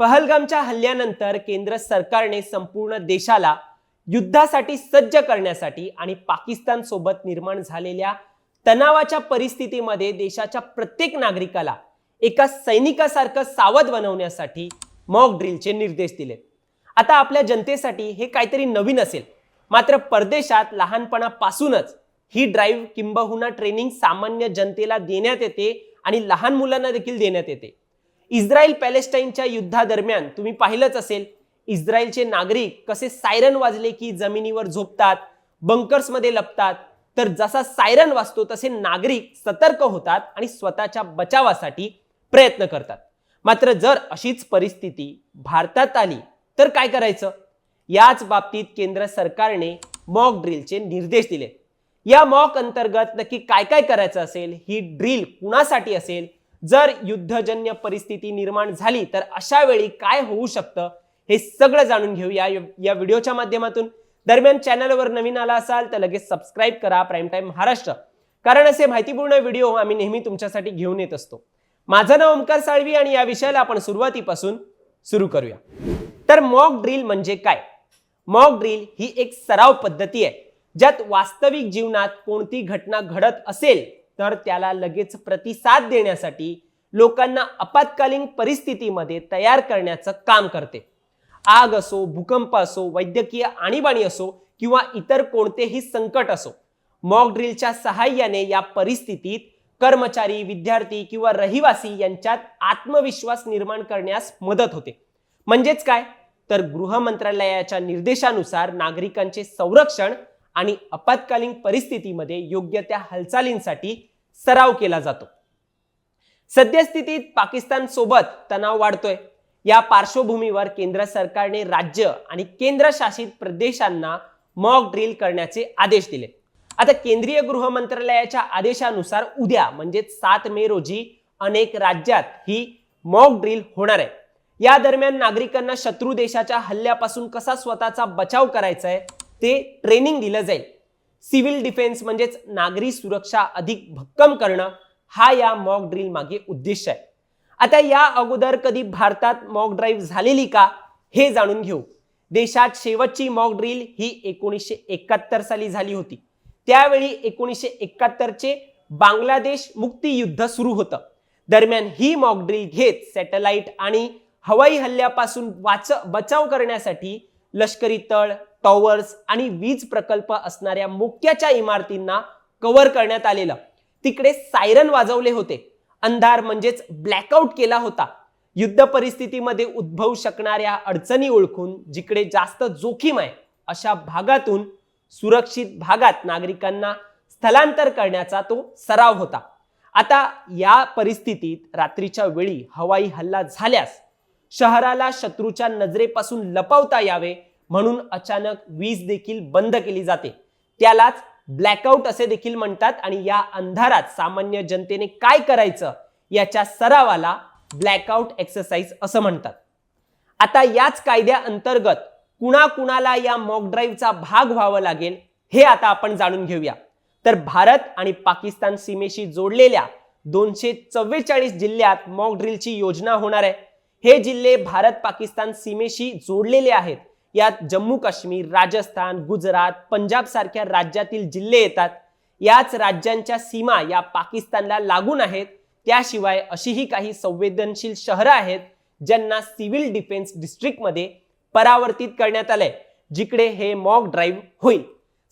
पहलगामच्या हल्ल्यानंतर केंद्र सरकारने संपूर्ण देशाला युद्धासाठी सज्ज करण्यासाठी आणि पाकिस्तान सोबत निर्माण झालेल्या तणावाच्या परिस्थितीमध्ये देशाच्या प्रत्येक नागरिकाला एका सैनिकासारखं सावध बनवण्यासाठी मॉक ड्रिलचे निर्देश दिले. आता आपल्या जनतेसाठी हे काहीतरी नवीन असेल. मात्र परदेशात लहानपणापासूनच ही ड्राईव्ह किंबहुना ट्रेनिंग सामान्य जनतेला देण्यात येते आणि लहान मुलांना देखील देण्यात येते. इस्रायल पॅलेस्टाईनच्या युद्धादरम्यान तुम्ही पाहिलंच असेल इस्रायलचे नागरिक कसे सायरन वाजले की जमिनीवर झोपतात बंकर्समध्ये लपतात तर जसा सायरन वाजतो तसे नागरिक सतर्क होतात आणि स्वतःच्या बचावासाठी प्रयत्न करतात. मात्र जर अशीच परिस्थिती भारतात आली तर काय करायचं? याच बाबतीत केंद्र सरकारने मॉक ड्रिलचे निर्देश दिले. या मॉक अंतर्गत नक्की काय काय करायचं असेल? ही ड्रिल कुणासाठी असेल? जर युद्धजन्य परिस्थिती निर्माण झाली तर अशा वेळी काय होऊ शकतं? हे सगळं जाणून घेऊया या व्हिडिओच्या माध्यमातून. दरम्यान चॅनलवर नवीन आला असाल तर लगेच सबस्क्राईब करा प्राईम टाईम महाराष्ट्र. कारण असे माहितीपूर्ण व्हिडिओ आम्ही नेहमी तुमच्यासाठी घेऊन येत असतो. माझं नाव ओमकार साळवी आणि या विषयाला आपण सुरुवातीपासून सुरू करूया. तर मॉक ड्रिल म्हणजे काय? मॉक ड्रिल ही एक सराव पद्धती आहे ज्यात वास्तविक जीवनात कोणती घटना घडत असेल तर त्याला लगेच प्रतिसाद देण्यासाठी लोकांना आपत्कालीन परिस्थितीमध्ये तयार करण्याचं काम करते. आग असो भूकंप असो वैद्यकीय आणीबाणी असो किंवा इतर कोणतेही संकट असो मॉक ड्रिलच्या सहाय्याने या परिस्थितीत कर्मचारी विद्यार्थी किंवा रहिवासी यांच्यात आत्मविश्वास निर्माण करण्यास मदत होते. म्हणजेच काय? तर गृह मंत्रालयाच्या निर्देशानुसार नागरिकांचे संरक्षण आणि आपत्कालीन परिस्थितीमध्ये योग्य त्या हालचालींसाठी सराव केला जातो. सद्यस्थितीत पाकिस्तान सोबत तणाव वाढतोय. या पार्श्वभूमीवर केंद्र सरकारने राज्य आणि केंद्रशासित प्रदेशांना मॉक ड्रिल करण्याचे आदेश दिले. आता केंद्रीय गृह मंत्रालयाच्या आदेशानुसार उद्या म्हणजे सात मे रोजी अनेक राज्यात ही मॉक ड्रिल होणार आहे. या दरम्यान नागरिकांना शत्रू देशाच्या हल्ल्यापासून कसा स्वतःचा बचाव करायचा आहे ते ट्रेनिंग दिलं जाईल. सिव्हिल डिफेन्स म्हणजेच नागरी सुरक्षा अधिक भक्कम करणं हा या मॉक ड्रिल मागे उद्देश आहे. आता या अगोदर कधी भारतात मॉक ड्राईव्ह झालेली का हे जाणून घेऊ. देशात शेवटची मॉक ड्रिल ही एकोणीसशे एकाहत्तर साली झाली होती. त्यावेळी एकोणीसशे एकाहत्तरचे बांगलादेश मुक्ती युद्ध सुरू होतं. दरम्यान ही मॉक ड्रिल घेत सॅटेलाइट आणि हवाई हल्ल्यापासून वाच बचाव करण्यासाठी लष्करी तळ टॉवर्स आणि वीज प्रकल्प असणाऱ्या मुख्याच्या इमारतींना कव्हर करण्यात आलेलं. तिकडे सायरन वाजवले होते. अंधार म्हणजेच ब्लॅकआउट केला होता. युद्ध परिस्थितीमध्ये उद्भवू शकणाऱ्या अडचणी ओळखून जिकडे जास्त जोखीम आहे अशा भागातून सुरक्षित भागात नागरिकांना स्थलांतर करण्याचा तो सराव होता. आता या परिस्थितीत रात्रीच्या वेळी हवाई हल्ला झाल्यास शहराला शत्रूच्या नजरेपासून लपवता यावे म्हणून अचानक वीज देखील बंद केली जाते. त्यालाच ब्लॅकआउट असे देखील म्हणतात आणि या अंधारात सामान्य जनतेने काय करायचं याच्या सरावाला ब्लॅकआउट एक्सरसाइज असं म्हणतात. आता याच कायद्या अंतर्गत कुणाकुणाला या मॉक ड्राईव्हचा भाग व्हावं लागेल हे आता आपण जाणून घेऊया. तर भारत आणि पाकिस्तान सीमेशी जोडलेल्या दोनशे चव्वेचाळीस जिल्ह्यात मॉक ड्रिलची योजना होणार आहे. हे जिल्हे भारत पाकिस्तान सीमेशी जोडलेले आहेत. यात जम्मू काश्मीर राजस्थान गुजरात पंजाब सारख्या राज्यातील जिल्हे येतात. याच राज्यांच्या सीमा या पाकिस्तानला लागून आहेत. त्याशिवाय अशीही काही संवेदनशील शहरं आहेत ज्यांना सिव्हिल डिफेन्स डिस्ट्रिक्टमध्ये परावर्तित करण्यात आलंय जिकडे हे मॉक ड्राईव्ह होईल.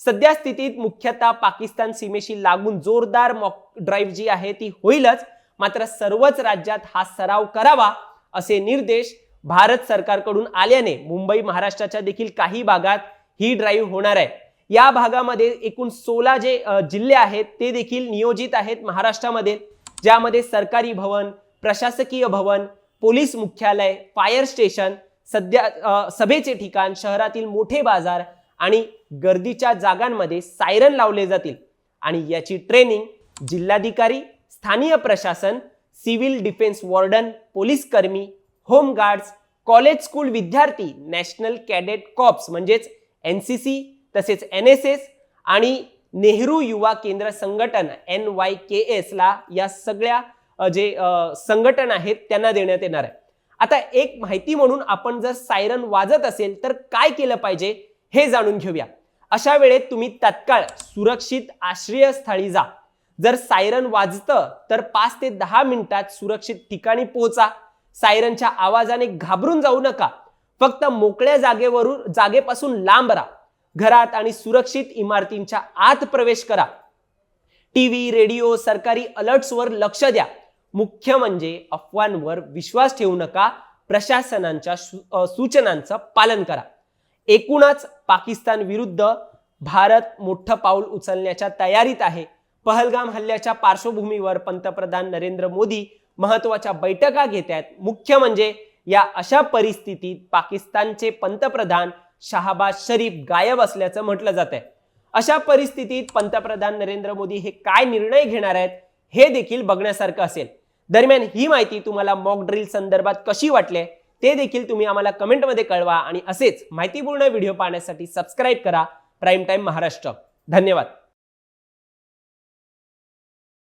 सध्या स्थितीत मुख्यतः पाकिस्तान सीमेशी लागून जोरदार मॉक ड्राईव्ह जी आहे ती होईलच. मात्र सर्वच राज्यात हा सराव करावा असे निर्देश भारत सरकारकडून आल्याने मुंबई महाराष्ट्राच्या देखील काही भागात ही ड्राईव्ह होणार आहे. या भागामध्ये एकूण सोळा जे जिल्हे आहेत ते देखील नियोजित आहेत महाराष्ट्रामध्ये ज्यामध्ये सरकारी भवन प्रशासकीय भवन पोलीस मुख्यालय फायर स्टेशन सध्या सभेचे ठिकाण शहरातील मोठे बाजार आणि गर्दीच्या जागांमध्ये सायरन लावले जातील. आणि याची ट्रेनिंग जिल्हाधिकारी स्थानीय प्रशासन सिव्हिल डिफेन्स वॉर्डन पोलीस कर्मी होमगार्ड्स कॉलेज स्कूल विद्यार्थी नॅशनल कॅडेट कॉप्स म्हणजेच एन सी सी तसेच एन एस एस आणि नेहरू युवा केंद्र संघटन एन वाय के एसला या सगळ्या जे संघटन आहेत त्यांना देण्यात येणार आहे. आता एक माहिती म्हणून आपण जर सायरन वाजत असेल तर काय केलं पाहिजे हे जाणून घेऊया. अशा वेळेत तुम्ही तत्काळ सुरक्षित आश्रयस्थळी जा. जर सायरन वाजतं तर पाच ते दहा मिनिटात सुरक्षित ठिकाणी पोहोचा. सायरनच्या आवाजाने घाबरून जाऊ नका. फक्त मोकळ्या जागेवरून जागेपासून लांब राहा. घरात आणि सुरक्षित इमारतींच्या आत प्रवेश करा. टीव्ही रेडिओ सरकारी अलर्ट्सवर लक्ष द्या. मुख्य म्हणजे अफवांवर विश्वास ठेवू नका. प्रशासनांच्या सूचनांचं पालन करा. एकूणच पाकिस्तान विरुद्ध भारत मोठं पाऊल उचलण्याच्या तयारीत आहे. पहलगाम हल्ल्याच्या पार्श्वभूमीवर पंतप्रधान नरेंद्र मोदी महत्त्वाच्या बैठका घेत आहेत मुख्य म्हणजे या अशा परिस्थितीत पाकिस्तानचे पंतप्रधान शहाबाज शरीफ गायब असल्याचं म्हटलं जात आहे अशा परिस्थितीत पंतप्रधान नरेंद्र मोदी हे काय निर्णय घेणार आहेत हे देखील बघण्यासारखं असेल. दरम्यान ही माहिती तुम्हाला मॉक ड्रिल संदर्भात कशी वाटले ते देखील तुम्ही आम्हाला कमेंटमध्ये कळवा आणि असेच माहितीपूर्ण व्हिडिओ पाहण्यासाठी सबस्क्राईब करा. प्राईम टाईम महाराष्ट्र धन्यवाद.